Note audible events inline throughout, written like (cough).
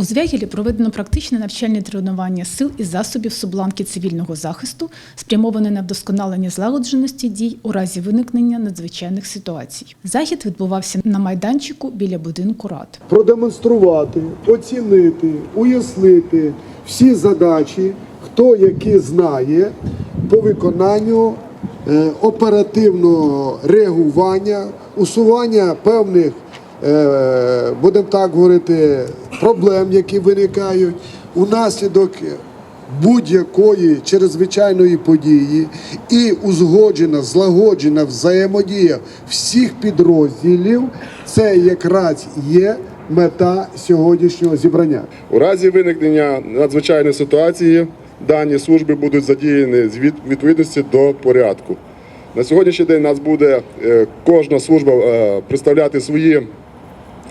У Звягілі проведено практичне навчальне тренування сил і засобів субланки цивільного захисту, спрямоване на вдосконалення злагодженості дій у разі виникнення надзвичайних ситуацій. Захід відбувався на майданчику біля будинку рад. продемонструвати, оцінити, уяснити всі задачі, хто які знає по виконанню е, оперативного реагування, усування певних, будемо так говорити, проблем, які виникають унаслідок будь-якої чрезвичайної події і узгоджена, злагоджена взаємодія всіх підрозділів, це якраз є мета сьогоднішнього зібрання. У разі виникнення надзвичайної ситуації дані служби будуть задіяні з відповідності до порядку. На сьогоднішній день нас буде е, кожна служба е, представляти свої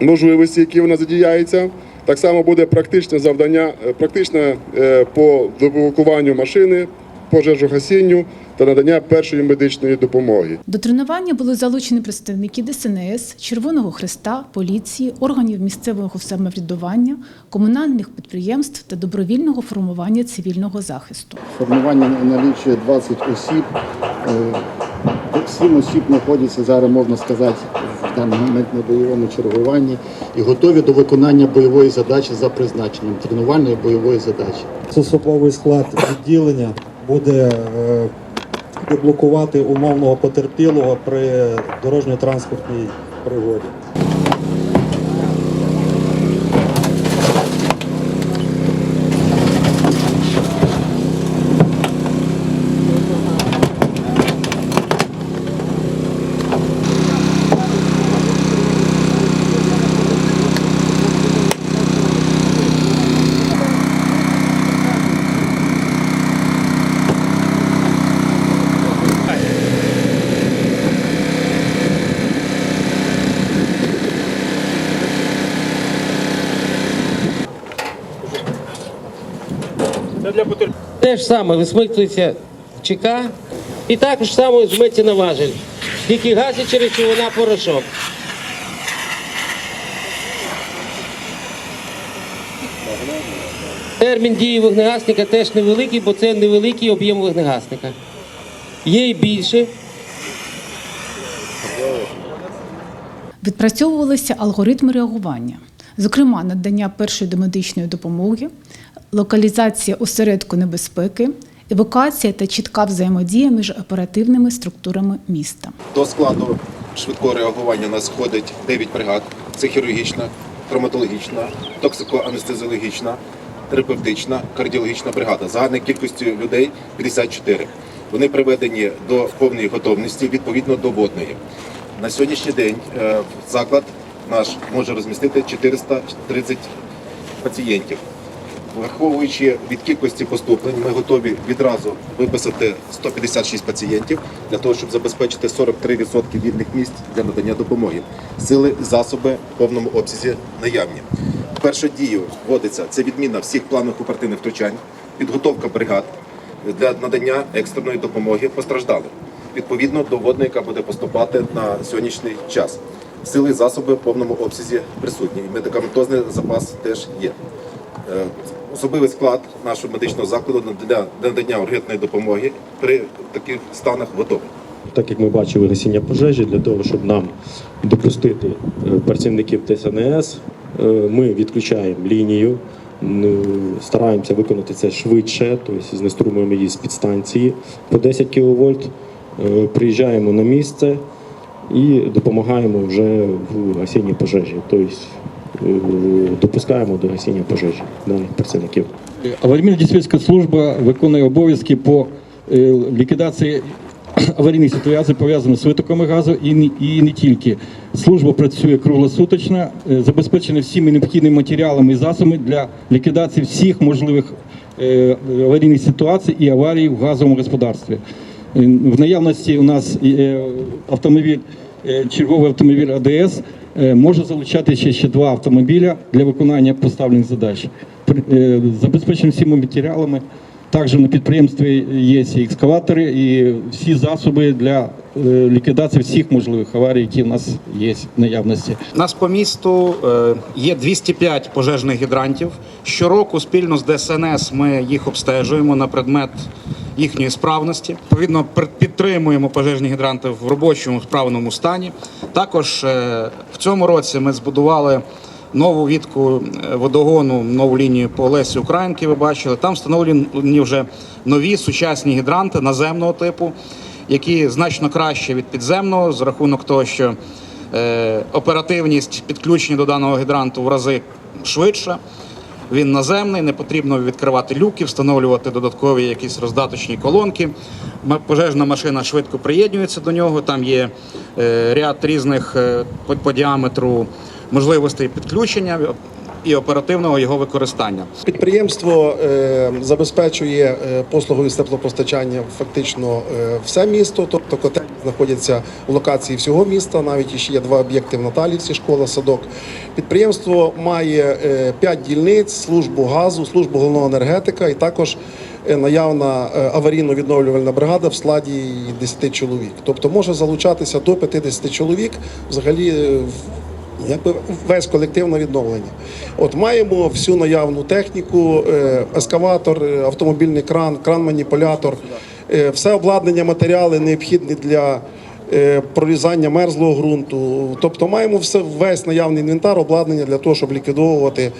можливості, які вона задіяється. Так само буде практичне завдання, е, практичне е, по евакуванню машини, пожежогасінню та надання першої медичної допомоги. До тренування були залучені представники ДСНС, Червоного Христа, поліції, органів місцевого самоврядування, комунальних підприємств та добровільного формування цивільного захисту. Формування налічує 20 осіб. Сім осіб знаходяться зараз, можна сказати, в даний момент на бойовому чергуванні і готові до виконання бойової задачі за призначенням, тренувальної бойової задачі. Особовий склад відділення буде е, деблокувати умовного потерпілого при дорожньо-транспортній пригоді. Те ж саме висмикується ЧК і також само зметься на важель. Тільки гасяча речовина порошок. Термін дії вогнегасника теж невеликий, бо це невеликий об'єм вогнегасника. Є і більше. Відпрацьовувалися алгоритми реагування, зокрема, надання першої домедичної допомоги, локалізація осередку небезпеки, евакуація та чітка взаємодія між оперативними структурами міста. До складу швидкого реагування нас входить 9 бригад. Це хірургічна, травматологічна, токсикоанестезіологічна, терапевтична, кардіологічна бригада. Загальною кількістю людей 54. Вони приведені до повної готовності відповідно до водної. На сьогоднішній день е, заклад наш може розмістити 430 пацієнтів. Враховуючи від кількості поступлень, ми готові відразу виписати 156 пацієнтів для того, щоб забезпечити 43% вільних місць для надання допомоги. Сили, засоби в повному обсязі наявні. В першу дію вводиться це відміна всіх планових оперативних втручань, підготовка бригад для надання екстреної допомоги постраждалим. Відповідно до водної, яка буде поступати на сьогоднішній час. Сили і засоби в повному обсязі присутні. І медикаментозний запас теж є. Е, Особливий склад нашого медичного закладу для надання ургентної допомоги при таких станах готовий. Так як ми бачили гасіння пожежі, для того, щоб нам допустити е, працівників ТСНС, е, ми відключаємо лінію, стараємося виконати це швидше, тобто знеструмуємо її з підстанції по 10 кВт, приїжджаємо на місце і допомагаємо вже в гасінні пожежі, тобто е, допускаємо до гасіння пожежі даних працівників. Аварійна диспетчерська служба виконує обов'язки по е, ліквідації (coughs) аварійних ситуацій, пов'язаних з витоками газу і не, і не тільки. Служба працює круглосуточно, е, забезпечена всіми необхідними матеріалами і засобами для ліквідації всіх можливих аварійних ситуацій і аварій в газовому господарстві. Е, В наявності у нас е, автомобіль, е, черговий автомобіль АДС може залучати ще, ще два автомобіля для виконання поставлених задач. Е, всіма матеріалами Також на підприємстві є і екскаватори, і всі засоби для е, ліквідації всіх можливих аварій, які в нас є в наявності. Нас по місту е, є 205 пожежних гідрантів. Щороку спільно з ДСНС ми їх обстежуємо на предмет їхньої справності. Відповідно, підтримуємо пожежні гідранти в робочому справному стані. Також е, в цьому році ми збудували. Нову відку е, водогону, нову лінію по Лесі Українки. Ви бачили. Там встановлені вже нові сучасні гідранти наземного типу, які значно краще від підземного з рахунок того, що е, оперативність підключення до даного гідранту в рази швидша. Він наземний, не потрібно відкривати люки, встановлювати додаткові якісь роздаточні колонки. Пожежна машина швидко приєднується до нього. Там є е, ряд різних е, по діаметру можливостей підключення і оперативного його використання. Підприємство е, забезпечує е, послугою з теплопостачання фактично е, все місто, тобто котельні знаходяться в локації всього міста. Навіть ще є два об'єкти в Наталівці, школа, садок. Підприємство має п'ять дільниць, службу газу, службу головного енергетика і також наявна аварійно-відновлювальна бригада в складі 10 чоловік. Тобто може залучатися до 50 чоловік взагалі. Якби весь колектив на відновлення. От маємо всю наявну техніку, е, ескаватор, е, автомобільний кран, кран-маніпулятор, е, все обладнання, матеріали необхідні для прорізання мерзлого ґрунту. Тобто маємо все весь наявний інвентар, обладнання для того, щоб ліквідовувати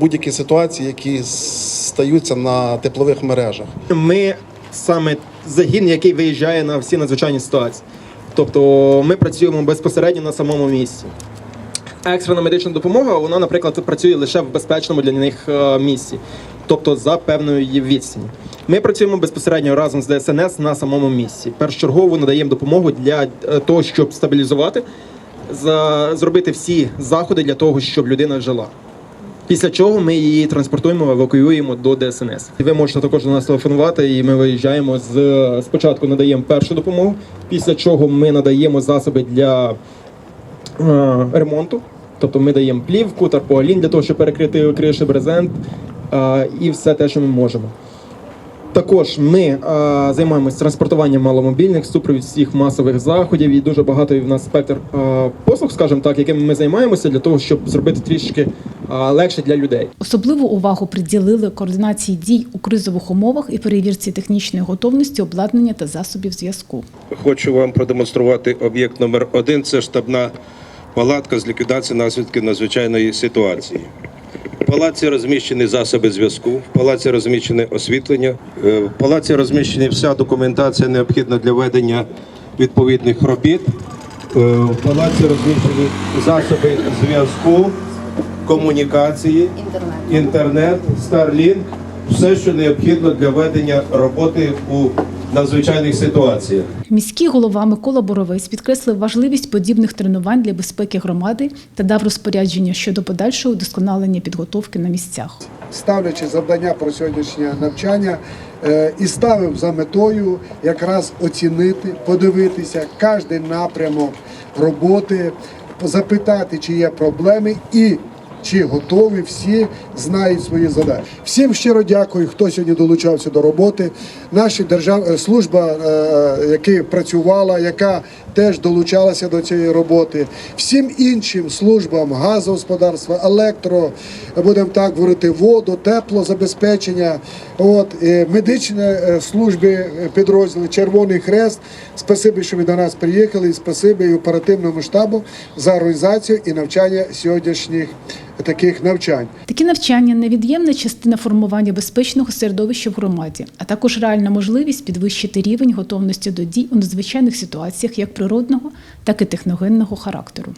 будь-які ситуації, які стаються на теплових мережах. Ми саме загін, який виїжджає на всі надзвичайні ситуації. Тобто ми працюємо безпосередньо на самому місці. Екстрена медична допомога, вона, наприклад, працює лише в безпечному для них е, місці, тобто за певною відстані. Ми працюємо безпосередньо разом з ДСНС на самому місці. Першочергово надаємо допомогу для е, того, щоб стабілізувати, зробити всі заходи для того, щоб людина жила. Після чого ми її транспортуємо, евакуюємо до ДСНС. Ви можете також до нас телефонувати, і ми виїжджаємо з спочатку надаємо першу допомогу, після чого ми надаємо засоби для е, ремонту. Тобто ми даємо плівку, тарпоалін для того, щоб перекрити криші, брезент е, і все те, що ми можемо. Також ми е, займаємося транспортуванням маломобільних, супровід всіх масових заходів, і дуже багато в нас спектр е, послуг, скажімо так, якими ми займаємося для того, щоб зробити трішки легше для людей. Особливу увагу приділили координації дій у кризових умовах і перевірці технічної готовності обладнання та засобів зв'язку. Хочу вам продемонструвати об'єкт номер один. Це штабна палатка з ліквідації наслідків надзвичайної ситуації. В палаці розміщені засоби зв'язку, в палаці розміщене освітлення, е, в палаці розміщена вся документація необхідна для ведення відповідних робіт. Е, В палаці розміщені засоби зв'язку, комунікації, інтернет, Starlink, все, що необхідно для ведення роботи у надзвичайних ситуаціях. Міський голова Микола Боровець підкреслив важливість подібних тренувань для безпеки громади та дав розпорядження щодо подальшого удосконалення підготовки на місцях. ставлячи завдання про сьогоднішнє навчання, е, і ставив за метою якраз оцінити, подивитися кожен напрямок роботи, запитати, чи є проблеми і. Чи готові всі знають свої задачі? Всім щиро дякую, хто сьогодні долучався до роботи. Наша держав... е, служба, е, яка працювала, яка теж долучалася до цієї роботи. Всім іншим службам газогосподарства, електро, будемо так говорити, воду, теплозабезпечення, от е, медичні е, служби, е, підрозділи Червоний Хрест. Спасибі, що ви до нас приїхали, і спасибі і оперативному штабу за організацію і навчання сьогоднішніх таких навчань. Такі навчання невід'ємна частина формування безпечного середовища в громаді, а також реальна можливість підвищити рівень готовності до дій у надзвичайних ситуаціях як природного, так і техногенного характеру.